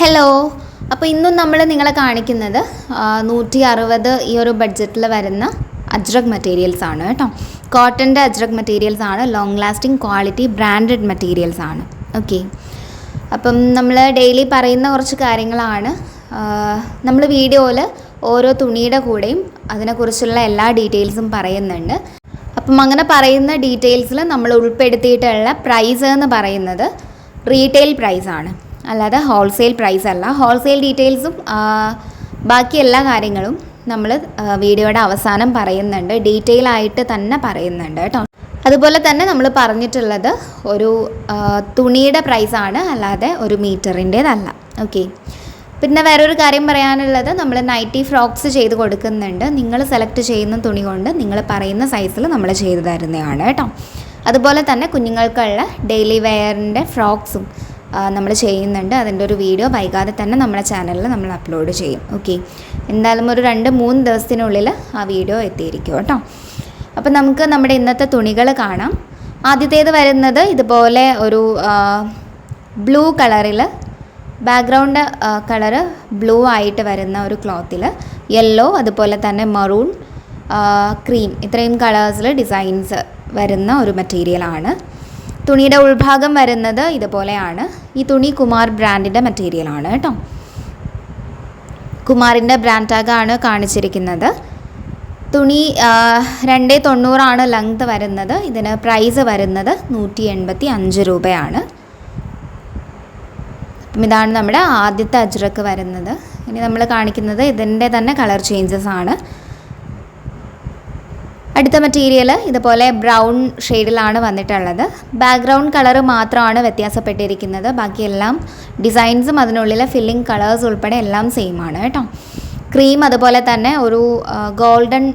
Hello അപ്പോൾ ഇന്നും നമ്മൾ നിങ്ങളെ കാണിക്കുന്നത് നൂറ്റി അറുപത് ഈ ഒരു ബഡ്ജറ്റിൽ വരുന്ന അജ്രക് മെറ്റീരിയൽസ് ആണ് കേട്ടോ. കോട്ടന്റെ അജ്രക് മെറ്റീരിയൽസ് ആണ് long lasting quality branded materials ആണ്. ഓക്കെ അപ്പം നമ്മൾ ഡെയിലി പറയുന്ന കുറച്ച് കാര്യങ്ങളാണ്. നമ്മൾ വീഡിയോയിൽ ഓരോ തുണിയുടെ കൂടെയും അതിനെക്കുറിച്ചുള്ള എല്ലാ ഡീറ്റെയിൽസും പറയുന്നുണ്ട്. അപ്പം അങ്ങനെ പറയുന്ന ഡീറ്റെയിൽസിൽ നമ്മൾ ഉൾപ്പെടുത്തിയിട്ടുള്ള പ്രൈസ് എന്ന് പറയുന്നത് റീറ്റെയിൽ പ്രൈസാണ് അല്ലാതെ ഹോൾസെയിൽ പ്രൈസ് അല്ല. ഹോൾസെയിൽ ഡീറ്റെയിൽസും ബാക്കി എല്ലാ കാര്യങ്ങളും നമ്മൾ വീഡിയോയുടെ അവസാനം പറയുന്നുണ്ട്. ഡീറ്റെയിൽ ആയിട്ട് തന്നെ പറയുന്നുണ്ട് കേട്ടോ. അതുപോലെ തന്നെ നമ്മൾ പറഞ്ഞിട്ടുള്ളത് ഒരു തുണിയുടെ പ്രൈസാണ് അല്ലാതെ ഒരു മീറ്ററിന്റേതല്ല ഓക്കെ പിന്നെ വേറൊരു കാര്യം പറയാനുള്ളത് നമ്മൾ നൈറ്റി ഫ്രോക്സ് ചെയ്ത് കൊടുക്കുന്നുണ്ട്. നിങ്ങൾ സെലക്ട് ചെയ്യുന്ന തുണി കൊണ്ട് നിങ്ങൾ പറയുന്ന സൈസിൽ നമ്മൾ ചെയ്തു തരുന്നതാണ് കേട്ടോ. അതുപോലെ തന്നെ കുഞ്ഞുങ്ങൾക്കുള്ള ഡെയിലി വെയറിന്റെ ഫ്രോക്സും നമ്മൾ ചെയ്യുന്നുണ്ട്. അതിന്റെ ഒരു വീഡിയോ വൈകാതെ തന്നെ നമ്മുടെ ചാനലിൽ നമ്മൾ അപ്ലോഡ് ചെയ്യും. ഓക്കെ എന്തായാലും ഒരു രണ്ട് മൂന്ന് ദിവസത്തിനുള്ളിൽ ആ വീഡിയോ എത്തിയിരിക്കും കേട്ടോ. അപ്പം നമുക്ക് നമ്മുടെ ഇന്നത്തെ തുണികൾ കാണാം. ആദ്യത്തേത് വരുന്നത് ഇതുപോലെ ഒരു ബ്ലൂ കളറിൽ ബാക്ക്ഗ്രൗണ്ട് കളറ് ബ്ലൂ ആയിട്ട് വരുന്ന ഒരു ക്ലോത്തിൽ യെല്ലോ അതുപോലെ തന്നെ മറൂൺ ക്രീം ഇത്രയും കളേഴ്സിൽ ഡിസൈൻസ് വരുന്ന ഒരു മെറ്റീരിയലാണ് തുണിയുടെ ഉൾഭാഗം വരുന്നത് ഇതുപോലെയാണ്. ഈ തുണി കുമാർ ബ്രാൻഡിന്റെ മെറ്റീരിയലാണ് കേട്ടോ. കുമാറിന്റെ ബ്രാൻഡ് ടാഗാണ് കാണിച്ചിരിക്കുന്നത്. തുണി രണ്ട് തൊണ്ണൂറാണ് ലെങ്ത് വരുന്നത്. ഇതിന് പ്രൈസ് വരുന്നത് നൂറ്റി എൺപത്തി അഞ്ച് രൂപയാണ്. അപ്പം ഇതാണ് നമ്മുടെ ആദ്യത്തെ അജ്രക്ക് വരുന്നത്. ഇനി നമ്മൾ കാണിക്കുന്നത് ഇതിന്റെ തന്നെ കളർ ചേഞ്ചസ് ആണ്. അടുത്ത മെറ്റീരിയൽ ഇതുപോലെ ബ്രൗൺ ഷെയ്ഡിലാണ് വന്നിട്ടുള്ളത്. ബാക്ക്ഗ്രൗണ്ട് കളർ മാത്രമാണ് വ്യത്യാസപ്പെട്ടിരിക്കുന്നത്. ബാക്കിയെല്ലാം ഡിസൈൻസും അതിനുള്ളിലെ ഫില്ലിംഗ് കളേഴ്സ് ഉൾപ്പെടെ എല്ലാം സെയിം ആണ് കേട്ടോ. ക്രീം അതുപോലെ തന്നെ ഒരു ഗോൾഡൻ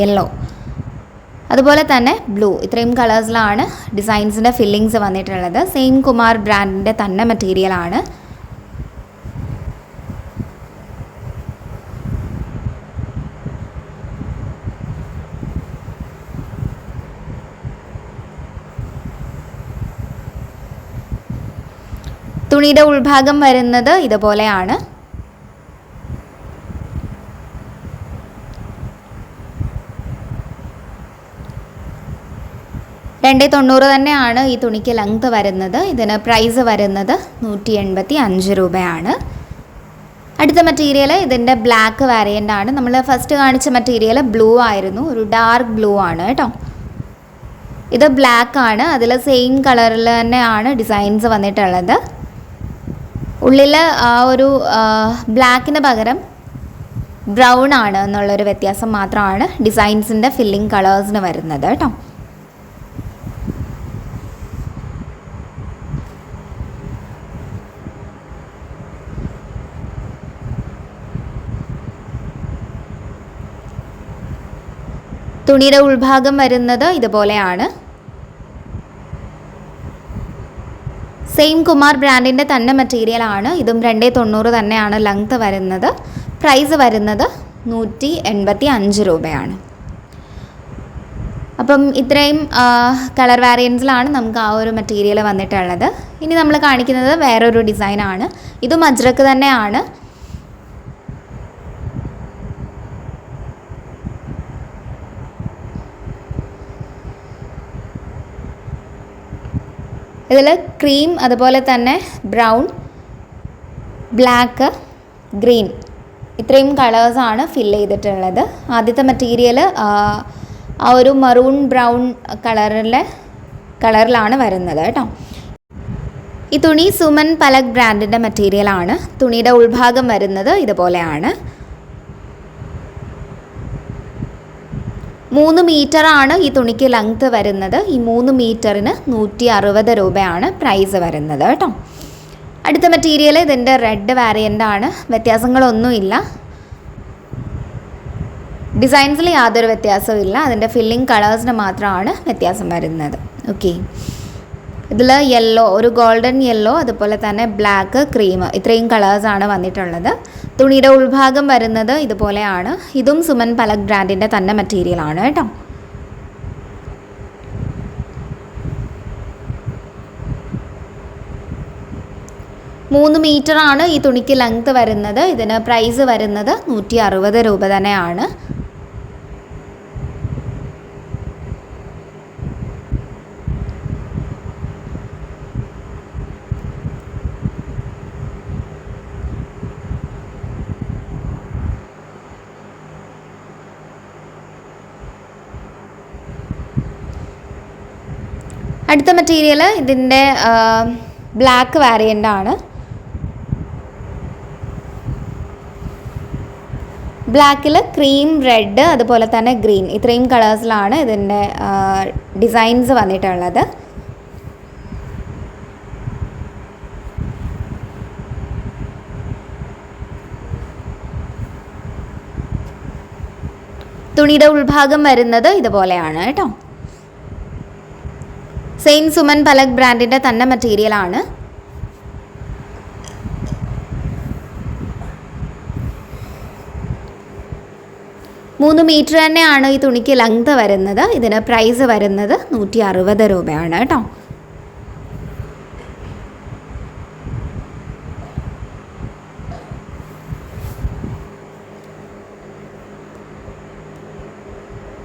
യെല്ലോ അതുപോലെ തന്നെ ബ്ലൂ ഇത്രയും കളേഴ്സിലാണ് ഡിസൈൻസിന്റെ ഫില്ലിങ്സ് വന്നിട്ടുള്ളത്. സെയിം കുമാർ ബ്രാൻഡിന്റെ തന്നെ മെറ്റീരിയലാണ് തുണിയുടെ ഉൾഭാഗം വരുന്നത് ഇതുപോലെയാണ്. രണ്ട് തൊണ്ണൂറ് തന്നെയാണ് ഈ തുണിക്ക് ലെങ്ത് വരുന്നത്. ഇതിന് പ്രൈസ് വരുന്നത് നൂറ്റി എൺപത്തി അഞ്ച് രൂപയാണ്. അടുത്ത മെറ്റീരിയൽ ഇതിന്റെ ബ്ലാക്ക് വേരിയന്റ് ആണ്. നമ്മൾ ഫസ്റ്റ് കാണിച്ച മെറ്റീരിയൽ ബ്ലൂ ആയിരുന്നു. ഒരു ഡാർക്ക് ബ്ലൂ ആണ് കേട്ടോ ഇത് ബ്ലാക്ക് ആണ്. അതിൽ സെയിം കളറിൽ തന്നെയാണ് ഡിസൈൻസ് വന്നിട്ടുള്ളത്. ഉള്ളിൽ ആ ഒരു ബ്ലാക്കിന് പകരം ബ്രൗൺ ആണ് എന്നുള്ളൊരു വ്യത്യാസം മാത്രമാണ് ഡിസൈൻസിന്റെ ഫില്ലിംഗ് കളേഴ്സിന് വരുന്നത് കേട്ടോ തുണിയുടെ ഉൾഭാഗം വരുന്നത് ഇതുപോലെയാണ്. സെയിം കുമാർ ബ്രാൻഡിന്റെ തന്നെ മെറ്റീരിയൽ ആണ്. ഇതും രണ്ടേ തൊണ്ണൂറ് തന്നെയാണ് ലെങ്ത് വരുന്നത്. പ്രൈസ് വരുന്നത് നൂറ്റി എൺപത്തി അഞ്ച് രൂപയാണ്. അപ്പം ഇത്രയും കളർ വേരിയൻസിലാണ് നമുക്ക് ആ ഒരു മെറ്റീരിയൽ വന്നിട്ടുള്ളത്. ഇനി നമ്മൾ കാണിക്കുന്നത് വേറൊരു ഡിസൈനാണ് ഇതും അജ്രക്ക് തന്നെയാണ്. ഇതിൽ ക്രീം അതുപോലെ തന്നെ ബ്രൗൺ ബ്ലാക്ക് ഗ്രീൻ ഇത്രയും കളേഴ്സാണ് ഫില്ല് ചെയ്തിട്ടുള്ളത്. ആദ്യത്തെ മെറ്റീരിയൽ ആ ഒരു മറൂൺ ബ്രൗൺ കളറിലെ കളറിലാണ് വരുന്നത് കേട്ടോ. ഈ തുണി സുമൻ പലക് ബ്രാൻഡിന്റെ മെറ്റീരിയലാണ് തുണിയുടെ ഉൾഭാഗം വരുന്നത് ഇതുപോലെയാണ്. മൂന്ന് മീറ്ററാണ് ഈ തുണിക്ക് ലെങ്ത്ത് വരുന്നത്. ഈ മൂന്ന് മീറ്ററിന് നൂറ്റി അറുപത് രൂപയാണ് പ്രൈസ് വരുന്നത് കേട്ടോ. അടുത്ത മെറ്റീരിയൽ ഇതിന്റെ റെഡ് വാരിയന്റ് ആണ്. വ്യത്യാസങ്ങളൊന്നുമില്ല. ഡിസൈൻസിൽ യാതൊരു വ്യത്യാസവും ഇല്ല അതിന്റെ ഫില്ലിംഗ് കളേഴ്സിന് മാത്രമാണ് വ്യത്യാസം വരുന്നത്. ഓക്കെ ഇതിൽ യെല്ലോ ഒരു ഗോൾഡൻ യെല്ലോ അതുപോലെ തന്നെ ബ്ലാക്ക് ക്രീം ഇത്രയും കളേഴ്സാണ് വന്നിട്ടുള്ളത്. തുണിയുടെ ഉൾഭാഗം വരുന്നത് ഇതുപോലെയാണ്. ഇതും സുമൻ പലക് ബ്രാൻഡിന്റെ തന്നെ മെറ്റീരിയലാണ് കേട്ടോ. മൂന്ന് മീറ്ററാണ് ഈ തുണിക്ക് ലെങ്ത് വരുന്നത്. ഇതിന് പ്രൈസ് വരുന്നത് നൂറ്റി അറുപത് രൂപ തന്നെയാണ്. അടുത്ത മെറ്റീരിയൽ ഇതിന്റെ ബ്ലാക്ക് വാരിയന്റ് ആണ്. ബ്ലാക്കിൽ ക്രീം റെഡ് അതുപോലെ തന്നെ ഗ്രീൻ ഇത്രയും കളേഴ്സിലാണ് ഇതിന്റെ ഡിസൈൻസ് വന്നിട്ടുള്ളത്. തുണിയുടെ ഉൾഭാഗം വരുന്നത് ഇതുപോലെയാണ് കേട്ടോ. സെയിം സുമൻ പലക് ബ്രാൻഡിന്റെ തന്നെ മെറ്റീരിയലാണ് മൂന്ന് മീറ്റർ തന്നെയാണ് ഈ തുണിക്ക് ലെങ്ത് വരുന്നത്. ഇതിന് പ്രൈസ് വരുന്നത് നൂറ്റി അറുപത് രൂപയാണ് കേട്ടോ.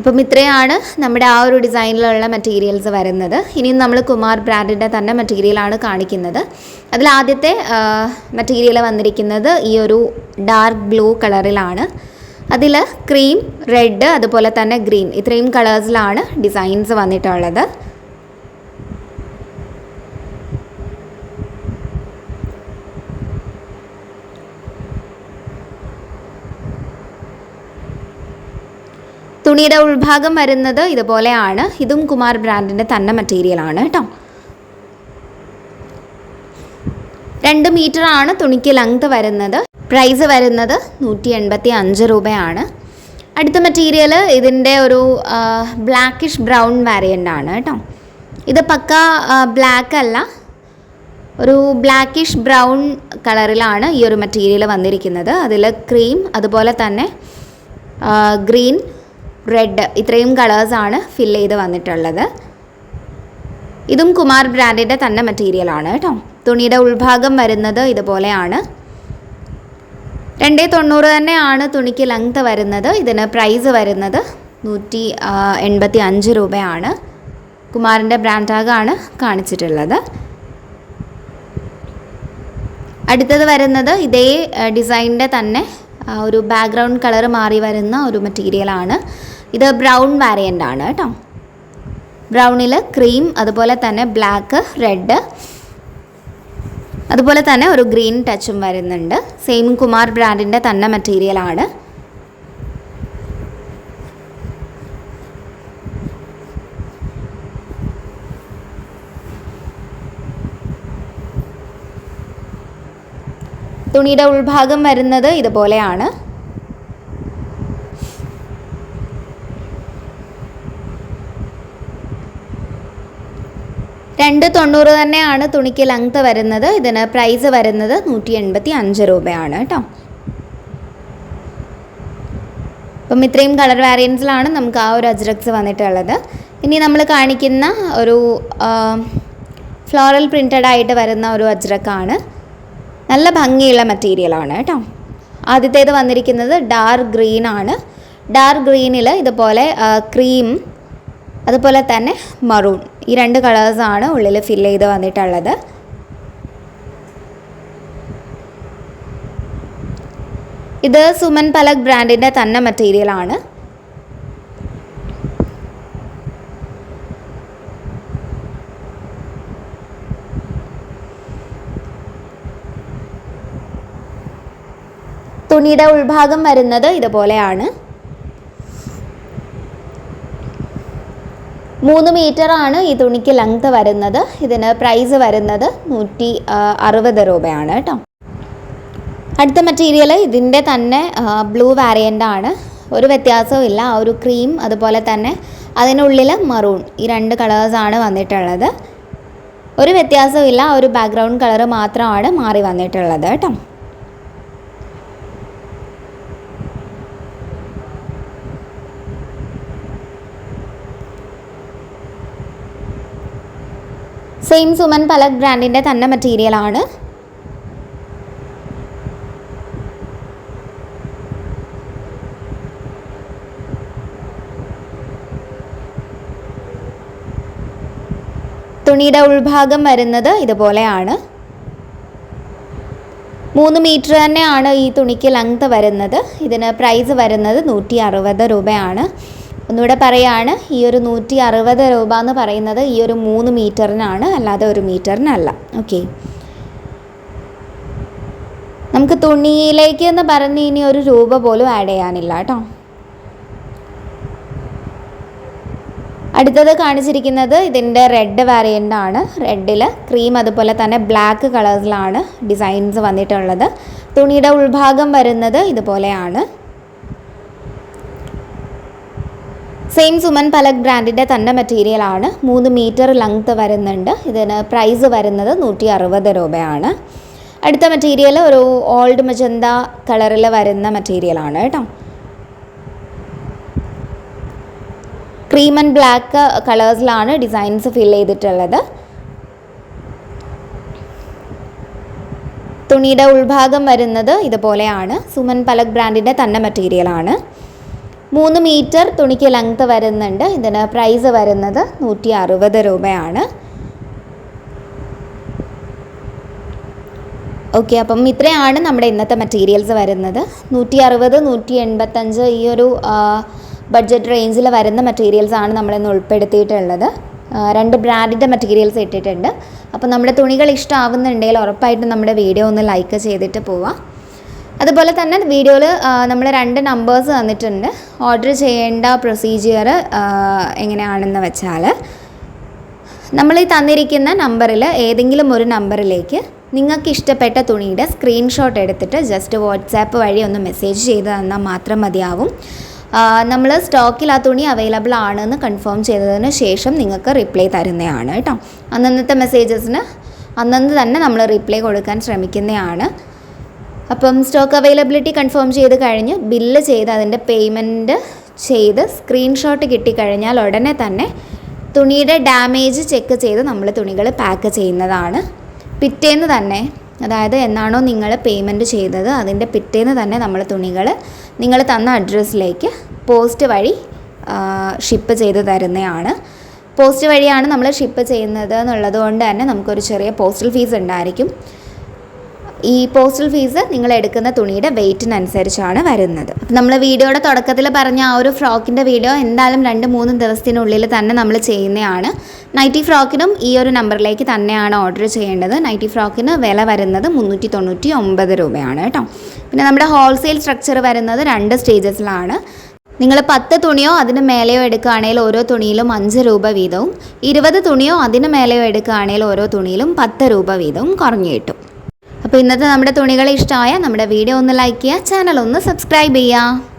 അപ്പം ഇത്രയാണ് നമ്മുടെ ആ ഒരു ഡിസൈനിലുള്ള മെറ്റീരിയൽസ് വരുന്നത്. ഇനിയും നമ്മൾ കുമാർ ബ്രാൻഡിന്റെ തന്നെ മെറ്റീരിയലാണ് കാണിക്കുന്നത്. അതിൽ ആദ്യത്തെ മെറ്റീരിയൽ വന്നിരിക്കുന്നത് ഈ ഒരു ഡാർക്ക് ബ്ലൂ കളറിലാണ്. അതിൽ ക്രീം റെഡ് അതുപോലെ തന്നെ ഗ്രീൻ ഇത്രയും കളേഴ്സിലാണ് ഡിസൈൻസ് വന്നിട്ടുള്ളത്. തുണിയുടെ ഉൾഭാഗം വരുന്നത് ഇതുപോലെയാണ്. ഇതും കുമാർ ബ്രാൻഡിന്റെ തന്നെ മെറ്റീരിയലാണ് കേട്ടോ. രണ്ട് മീറ്റർ ആണ് തുണിക്ക് ലെങ്ത് വരുന്നത്. പ്രൈസ് വരുന്നത് നൂറ്റി എൺപത്തി അഞ്ച് രൂപയാണ്. അടുത്ത മെറ്റീരിയൽ ഇതിന്റെ ഒരു ബ്ലാക്കിഷ് ബ്രൗൺ വാരിയന്റ് ആണ് കേട്ടോ. ഇത് പക്ക ബ്ലാക്ക് അല്ല. ഒരു ബ്ലാക്കിഷ് ബ്രൗൺ കളറിലാണ് ഈ ഒരു മെറ്റീരിയൽ വന്നിരിക്കുന്നത്. അതിൽ ക്രീം അതുപോലെ തന്നെ ഗ്രീൻ റെഡ് ഇത്രയും കളേഴ്സാണ് ഫിൽ ചെയ്ത് വന്നിട്ടുള്ളത്. ഇതും കുമാർ ബ്രാൻഡിന്റെ തന്നെ മെറ്റീരിയലാണ് കേട്ടോ. തുണിയുടെ ഉൾഭാഗം വരുന്നത് ഇതുപോലെയാണ്. രണ്ടേ തൊണ്ണൂറ് തന്നെയാണ് തുണിക്ക് ലെങ്ത് വരുന്നത്. ഇതിന് പ്രൈസ് വരുന്നത് നൂറ്റി എൺപത്തി അഞ്ച് രൂപയാണ്. കുമാറിന്റെ ബ്രാൻഡാഗാണ് കാണിച്ചിട്ടുള്ളത്. അടുത്തത് വരുന്നത് ഇതേ ഡിസൈനിന്റെ തന്നെ ഒരു ബാക്ക്ഗ്രൗണ്ട് കളർ മാറി വരുന്ന ഒരു മെറ്റീരിയലാണ് ഇത് ബ്രൗൺ വാരിയന്റ് ആണ് കേട്ടോ. ബ്രൗണിൽ ക്രീം അതുപോലെ തന്നെ ബ്ലാക്ക് റെഡ് അതുപോലെ തന്നെ ഒരു ഗ്രീൻ ടച്ചും വരുന്നുണ്ട്. സെയിം കുമാർ ബ്രാൻഡിന്റെ തന്നെ മെറ്റീരിയലാണ് തുണിയുടെ ഉൾഭാഗം വരുന്നത് ഇതുപോലെയാണ്. രണ്ട് തൊണ്ണൂറ് തന്നെയാണ് തുണിക്ക് ലെങ്ത്ത് വരുന്നത്. ഇതിന് പ്രൈസ് വരുന്നത് നൂറ്റി എൺപത്തി അഞ്ച് രൂപയാണ് കേട്ടോ. അപ്പം ഇത്രയും കളർ വേരിയൻസിലാണ് നമുക്ക് ആ ഒരു അജ്രക്സ് വന്നിട്ടുള്ളത്. ഇനി നമ്മൾ കാണിക്കുന്ന ഒരു ഫ്ലോറൽ പ്രിന്റഡ് ആയിട്ട് വരുന്ന ഒരു അജ്രക്കാണ് നല്ല ഭംഗിയുള്ള മെറ്റീരിയലാണ് കേട്ടോ. ആദ്യത്തേത് വന്നിരിക്കുന്നത് ഡാർക്ക് ഗ്രീൻ ആണ്. ഡാർക്ക് ഗ്രീനിൽ ഇതുപോലെ ക്രീം അതുപോലെ തന്നെ മറൂൺ ഈ രണ്ട് കളേഴ്സാണ് ഉള്ളിൽ ഫില്ല് ചെയ്ത് വന്നിട്ടുള്ളത്. ഇത് സുമൻ പലക് ബ്രാൻഡിന്റെ തന്നെ മെറ്റീരിയലാണ് തുണിയുടെ ഉൾഭാഗം വരുന്നത് ഇതുപോലെയാണ്. മൂന്ന് ആണ് ഈ തുണിക്ക് ലെങ്ത് വരുന്നത്. ഇതിന് പ്രൈസ് വരുന്നത് നൂറ്റി അറുപത് രൂപയാണ് കേട്ടോ. അടുത്ത മെറ്റീരിയൽ ഇതിന്റെ തന്നെ ബ്ലൂ വാരിയന്റ് ആണ്. ഒരു വ്യത്യാസവും ഇല്ല. ആ ഒരു ക്രീം അതുപോലെ തന്നെ അതിനുള്ളിൽ മറൂൺ ഈ രണ്ട് കളേഴ്സാണ് വന്നിട്ടുള്ളത്. ഒരു വ്യത്യാസവും ഇല്ല. ആ ഒരു ബാക്ക്ഗ്രൗണ്ട് കളർ മാത്രമാണ് മാറി വന്നിട്ടുള്ളത് കേട്ടോ. സെയിം സുമൻ പല ബ്രാൻഡിന്റെ തന്നെ മെറ്റീരിയലാണ് തുണിയുടെ ഉൾഭാഗം വരുന്നത് ഇതുപോലെയാണ്. മൂന്ന് മീറ്റർ തന്നെയാണ് ഈ തുണിക്ക് ലെങ്ത് വരുന്നത്. ഇതിന് പ്രൈസ് വരുന്നത് നൂറ്റി അറുപത് രൂപയാണ്. ഒന്നുകൂടെ പറയുകയാണ് ഈ ഒരു നൂറ്റി അറുപത് രൂപ എന്ന് പറയുന്നത് ഈ ഒരു മൂന്ന് മീറ്ററിനാണ് അല്ലാതെ ഒരു മീറ്ററിനല്ല. ഓക്കെ. നമുക്ക് തുണിയിലേക്ക് എന്ന് പറഞ്ഞ് ഇനി ഒരു രൂപ പോലും ആഡ് ചെയ്യാനില്ല കേട്ടോ. അടുത്തത് കാണിച്ചിരിക്കുന്നത് ഇതിന്റെ റെഡ് വേരിയന്റ് ആണ്. റെഡിൽ ക്രീം അതുപോലെ തന്നെ ബ്ലാക്ക് കളേഴ്സിലാണ് ഡിസൈൻസ് വന്നിട്ടുള്ളത്. തുണിയുടെ ഉൾഭാഗം വരുന്നത് ഇതുപോലെയാണ്. സെയിം സുമൻ പലക് ബ്രാൻഡിന്റെ തന്നെ മെറ്റീരിയൽ ആണ്. മൂന്ന് മീറ്റർ ലെങ്ത് വരുന്നുണ്ട്. ഇതിന് പ്രൈസ് വരുന്നത് നൂറ്റി അറുപത് രൂപയാണ്. അടുത്ത മെറ്റീരിയൽ ഒരു ഓൾഡ് മജന്ത കളറിൽ വരുന്ന മെറ്റീരിയലാണ് കേട്ടോ. ക്രീം ആൻഡ് ബ്ലാക്ക് കളേഴ്സിലാണ് ഡിസൈൻസ് ഫിൽ ചെയ്തിട്ടുള്ളത്. തുണിയുടെ ഉൾഭാഗം വരുന്നത് ഇതുപോലെയാണ്. സുമൻ പലക് ബ്രാൻഡിന്റെ തന്നെ മെറ്റീരിയലാണ് മൂന്ന് മീറ്റർ തുണിക്ക് ലെങ്ത് വരുന്നുണ്ട്. ഇതിന് പ്രൈസ് വരുന്നത് നൂറ്റി അറുപത് രൂപയാണ്. ഓക്കെ അപ്പം ഇത്രയാണ് നമ്മുടെ ഇന്നത്തെ മെറ്റീരിയൽസ് വരുന്നത്. നൂറ്റി അറുപത് നൂറ്റി എൺപത്തഞ്ച് ഈ ഒരു ബഡ്ജറ്റ് റേഞ്ചിൽ വരുന്ന മെറ്റീരിയൽസ് ആണ് നമ്മളിന്ന് ഉൾപ്പെടുത്തിയിട്ടുള്ളത്. രണ്ട് ബ്രാൻഡിന്റെ മെറ്റീരിയൽസ് ഇട്ടിട്ടുണ്ട്. അപ്പോൾ നമ്മുടെ തുണികൾ ഇഷ്ടമാവുന്നുണ്ടെങ്കിൽ ഉറപ്പായിട്ടും നമ്മുടെ വീഡിയോ ഒന്ന് ലൈക്ക് ചെയ്തിട്ട് പോവാം. അതുപോലെ തന്നെ വീഡിയോയിൽ നമ്മൾ രണ്ട് നമ്പേഴ്സ് തന്നിട്ടുണ്ട്. ഓർഡർ ചെയ്യേണ്ട പ്രൊസീജിയർ എങ്ങനെയാണെന്ന് വെച്ചാൽ നമ്മൾ ഈ തന്നിരിക്കുന്ന നമ്പറിൽ ഏതെങ്കിലും ഒരു നമ്പറിലേക്ക് നിങ്ങൾക്ക് ഇഷ്ടപ്പെട്ട തുണിയുടെ സ്ക്രീൻഷോട്ട് എടുത്തിട്ട് ജസ്റ്റ് വാട്സാപ്പ് വഴി ഒന്ന് മെസ്സേജ് ചെയ്ത് തന്നാൽ മാത്രം മതിയാവും. നമ്മൾ സ്റ്റോക്കിൽ ആ തുണി അവൈലബിൾ ആണെന്ന് കൺഫേം ചെയ്തതിന് ശേഷം നിങ്ങൾക്ക് റിപ്ലൈ തരുന്നതാണ് കേട്ടോ. അന്നന്നത്തെ മെസ്സേജസിന് അന്നന്ന് തന്നെ നമ്മൾ റിപ്ലൈ കൊടുക്കാൻ ശ്രമിക്കുന്നതാണ്. അപ്പം സ്റ്റോക്ക് അവൈലബിലിറ്റി കൺഫേം ചെയ്ത് കഴിഞ്ഞ്. ബില്ല് ചെയ്ത് അതിന്റെ പേയ്മെന്റ് ചെയ്ത് സ്ക്രീൻഷോട്ട് കിട്ടിക്കഴിഞ്ഞാൽ ഉടനെ തന്നെ തുണിയുടെ ഡാമേജ് ചെക്ക് ചെയ്ത് നമ്മൾ തുണികൾ പാക്ക് ചെയ്യുന്നതാണ്. പിറ്റേന്ന് തന്നെ അതായത് എന്നാണോ നിങ്ങൾ പേയ്മെന്റ് ചെയ്തത് അതിന്റെ പിറ്റേന്ന് തന്നെ നമ്മൾ തുണികൾ നിങ്ങൾ തന്ന അഡ്രസ്സിലേക്ക് പോസ്റ്റ് വഴി ഷിപ്പ് ചെയ്ത് തരുന്നതാണ്. പോസ്റ്റ് വഴിയാണ് നമ്മൾ ഷിപ്പ് ചെയ്യുന്നത് എന്നുള്ളത് കൊണ്ട് തന്നെ നമുക്കൊരു ചെറിയ പോസ്റ്റൽ ഫീസ് ഉണ്ടായിരിക്കും. ഈ പോസ്റ്റൽ ഫീസ് നിങ്ങൾ എടുക്കുന്ന തുണിയുടെ വെയിറ്റിനനുസരിച്ചാണ് വരുന്നത്. നമ്മൾ വീഡിയോയുടെ തുടക്കത്തിൽ പറഞ്ഞ ആ ഒരു ഫ്രോക്കിന്റെ വീഡിയോ എന്തായാലും രണ്ട് മൂന്ന് ദിവസത്തിനുള്ളിൽ തന്നെ നമ്മൾ ചെയ്യുന്നതാണ്. നൈറ്റി ഫ്രോക്കിനും ഈ ഒരു നമ്പറിലേക്ക് തന്നെയാണ് ഓർഡർ ചെയ്യേണ്ടത്. നൈറ്റി ഫ്രോക്കിന് വില വരുന്നത് മുന്നൂറ്റി തൊണ്ണൂറ്റി ഒമ്പത് രൂപയാണ് കേട്ടോ. പിന്നെ നമ്മുടെ ഹോൾസെയിൽ സ്ട്രക്ചർ വരുന്നത് രണ്ട് സ്റ്റേജസിലാണ് നിങ്ങൾ പത്ത് തുണിയോ അതിന് മേലെയോ എടുക്കുകയാണെങ്കിൽ ഓരോ തുണിയിലും അഞ്ച് രൂപ വീതവും ഇരുപത് തുണിയോ അതിന് മേലെയോ എടുക്കുകയാണെങ്കിൽ ഓരോ തുണിയിലും പത്ത് രൂപ വീതവും കുറഞ്ഞു കിട്ടും. അപ്പോൾ ഇന്നത്തെ നമ്മുടെ തുണികളെ ഇഷ്ടമായ നമ്മുടെ വീഡിയോ ഒന്ന് ലൈക്ക് ചെയ്യുക ചാനൽ ഒന്ന് സബ്സ്ക്രൈബ് ചെയ്യുക.